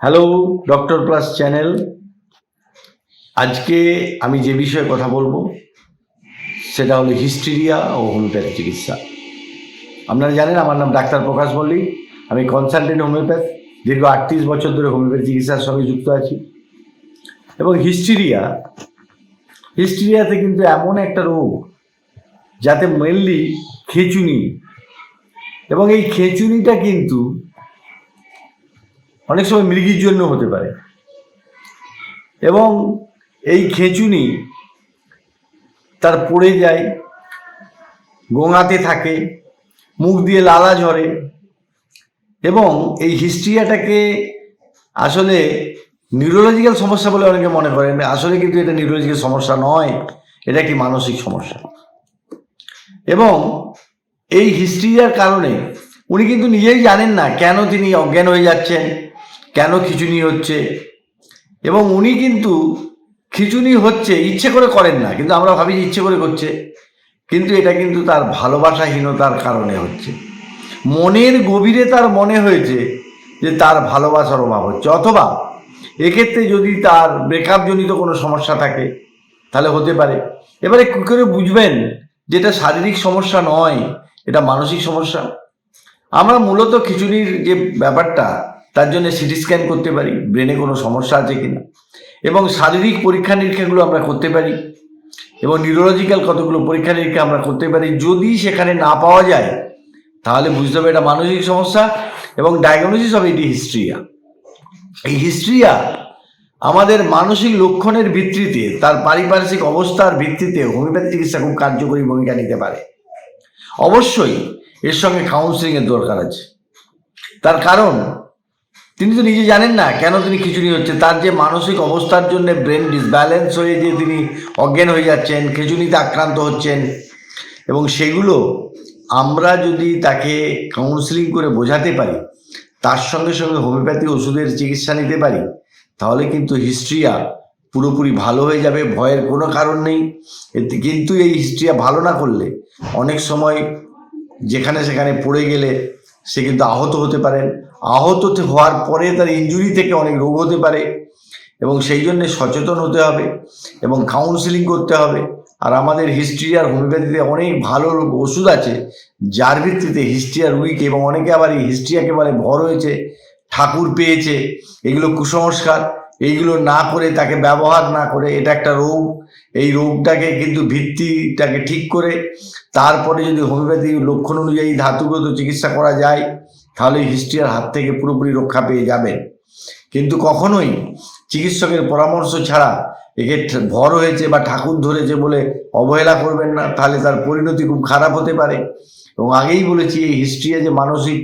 Hello doctor plus channel আজকে আমি যে বিষয়ে কথা বলব, সেটা হলো হিস্টেরিয়া ও হোমিওপ্যাথি চিকিৎসা। আপনারা জানেন, আমার নাম ডাক্তার প্রকাশ মল্লিক। আমি কনসালটেন্ট হোমিওপ্যাথ, দীর্ঘ আটত্রিশ বছর ধরে হোমিওপ্যাথি চিকিৎসার সঙ্গে যুক্ত আছি। এবং হিস্টেরিয়া, হিস্টেরিয়াতে কিন্তু এমন একটা রোগ, যাতে মেনলি খেচুনি। এবং এই খেচুনিটা কিন্তু অনেক সময় মৃগীর জন্য হতে পারে। এবং এই খেঁচুনি তার পড়ে যায়, গোঙাতে থাকে, মুখ দিয়ে লালা ঝরে এবং এই হিস্ট্রিয়াটাকে আসলে নিউরোলজিক্যাল সমস্যা বলে অনেকে মনে করেন, আসলে কিন্তু এটা নিউরোলজিক্যাল সমস্যা নয়, এটা একটি মানসিক সমস্যা। এবং এই হিস্ট্রিয়ার কারণে উনি কিন্তু নিজেই জানেন না কেন তিনি অজ্ঞান হয়ে যাচ্ছেন কেন খিচুনি হচ্ছে? এবং উনি কিন্তু খিচুনি হচ্ছে, ইচ্ছে করে করেন না, কিন্তু আমরা ভাবি ইচ্ছে করে করছে। কিন্তু এটা কিন্তু তার ভালোবাসাহীনতার কারণে হচ্ছে। মনের গভীরে তার মনে হয়েছে যে তার ভালোবাসার অভাব হচ্ছে। অথবা এক্ষেত্রে যদি তার ব্রেকআপ জনিত কোনো সমস্যা থাকে, তাহলে হতে পারে। এবারে কী করে বুঝবেন যেটা শারীরিক সমস্যা নয়, এটা মানসিক সমস্যা? আমরা মূলত খিচুড়ির যে ব্যাপারটা তার জন্য সিটি স্ক্যান করতে পারি, ব্রেনে কোনো সমস্যা আছে কিনা? এবং শারীরিক পরীক্ষা নিরীক্ষাগুলো আমরা করতে পারি, এবং নিউরোলজিক্যাল কতগুলো পরীক্ষা নিরীক্ষা আমরা করতে পারি, যদি সেখানে না পাওয়া যায়, তাহলে বুঝতে হবে এটা মানসিক সমস্যা এবং ডায়াগনোসিস হবে এটি হিস্ট্রিয়া। এই হিস্ট্রিয়া আমাদের মানসিক লক্ষণের ভিত্তিতে, তার পারিপার্শ্বিক অবস্থার ভিত্তিতে হোমিওপ্যাথি চিকিৎসা খুব কার্যকরী ভূমিকা নিতে পারে। অবশ্যই এর সঙ্গে কাউন্সিলিংয়ের দরকার আছে। তার কারণ তিনি তো নিজে জানেন না কেন তিনি খিচুড়ি হচ্ছে। তার যে মানসিক অবস্থার জন্য ব্রেন ডিসব্যালেন্স হয়ে যে তিনি অজ্ঞান হয়ে যাচ্ছেন, খিচুড়িতে আক্রান্ত হচ্ছেন, এবং সেগুলো আমরা যদি তাকে কাউন্সিলিং করে বোঝাতে পারি, তার সঙ্গে সঙ্গে হোমিওপ্যাথি ওষুধের চিকিৎসা নিতে পারি, তাহলে কিন্তু হিস্ট্রিয়া পুরোপুরি ভালো হয়ে যাবে, ভয়ের কোনো কারণ নেই। এতে কিন্তু এই হিস্ট্রিয়া ভালো না করলে অনেক সময় যেখানে সেখানে পড়ে গেলে সে কিন্তু আহত হতে পারেন। আহত হওয়ার পরে তার ইনজুরি থেকে অনেক রোগ হতে পারে এবং সেই জন্য সচেতন হতে হবে এবং কাউন্সিলিং করতে হবে। আর আমাদের হিস্ট্রি আর হোমিওপ্যাথিতে অনেক ভালো ওষুধ আছে, যার ভিত্তিতে হিস্ট্রি আর উইক এবং অনেকে আবার এই হিস্ট্রি একেবারে ভর হয়েছে, ঠাকুর পেয়েছে, এগুলো কুসংস্কার, এইগুলো না করে তাকে ব্যবহার না করে, এটা একটা রোগ। এই রোগটাকে কিন্তু ভিত্তিটাকে ঠিক করে তারপরে যদি হোমিওপ্যাথি লক্ষণ অনুযায়ী ধাতুগত চিকিৎসা করা যায়, তাহলে হিস্ট্রিয়ার হাত থেকে পুরোপুরি রক্ষা পেয়ে যাবেন। কিন্তু কখনোই চিকিৎসকের পরামর্শ ছাড়া একে ভর হয়েছে বা ঠাকুর ধরেছে বলে অবহেলা করবেন না, তাহলে তার পরিণতি খুব খারাপ হতে পারে। এবং আগেই বলেছি, এই হিস্ট্রিয়া যে মানসিক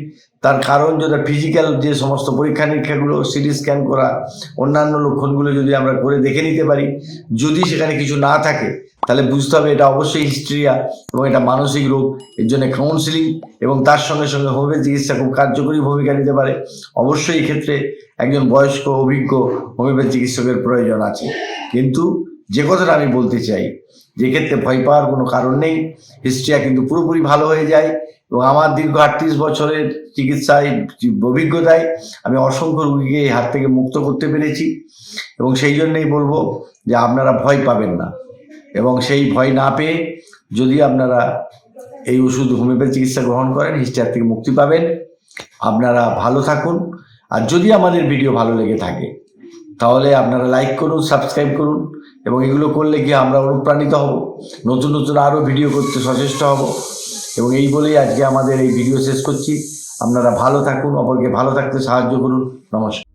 তার কারণ যেটা ফিজিক্যাল যে সমস্ত পরীক্ষা নিরীক্ষাগুলো সিটি স্ক্যান করা, অন্যান্য লক্ষণগুলো যদি আমরা করে দেখে নিতে পারি, যদি সেখানে কিছু না থাকে, তাহলে বুঝতে হবে এটা অবশ্যই হিস্ট্রিয়া এবং এটা মানসিক রোগ, এর জন্য কাউন্সিলিং এবং তার সঙ্গে সঙ্গে হোমিওপ্যাথি চিকিৎসা খুব কার্যকরী ভূমিকা নিতে পারে। অবশ্যই এক্ষেত্রে একজন বয়স্ক, অভিজ্ঞ হোমিওপ্যাথি চিকিৎসকের প্রয়োজন আছে। কিন্তু যে কথাটা আমি বলতে চাই, যে ক্ষেত্রে ভয় পাওয়ার কোনো কারণ নেই হিস্ট্রিয়া কিন্তু পুরোপুরি ভালো হয়ে যায়। এবং আমার দীর্ঘ আটত্রিশ বছরের চিকিৎসায় অভিজ্ঞতায় আমি অসংখ্য রুগীকে এই হাত থেকে মুক্ত করতে পেরেছি এবং সেই জন্যই বলব যে আপনারা ভয় পাবেন না। এবং সেই ভয় না পেয়ে যদি আপনারা এই ওষুধ হোমিওপ্যাথি চিকিৎসা গ্রহণ করেন হিস্ট্রিয়ার থেকে মুক্তি পাবেন। আপনারা ভালো থাকুন। আর যদি আমাদের ভিডিও ভালো লেগে থাকে, তাহলে আপনারা লাইক করুন, সাবস্ক্রাইব করুন এবং এগুলো করলে কি আমরা অনুপ্রাণিত হব? নতুন নতুন আরও ভিডিও করতে সচেষ্ট হব। এবং এই বলেই আজকে আমাদের এই ভিডিও শেষ করছি। আপনারা ভালো থাকুন, অপরকে ভালো থাকতে সাহায্য করুন। নমস্কার।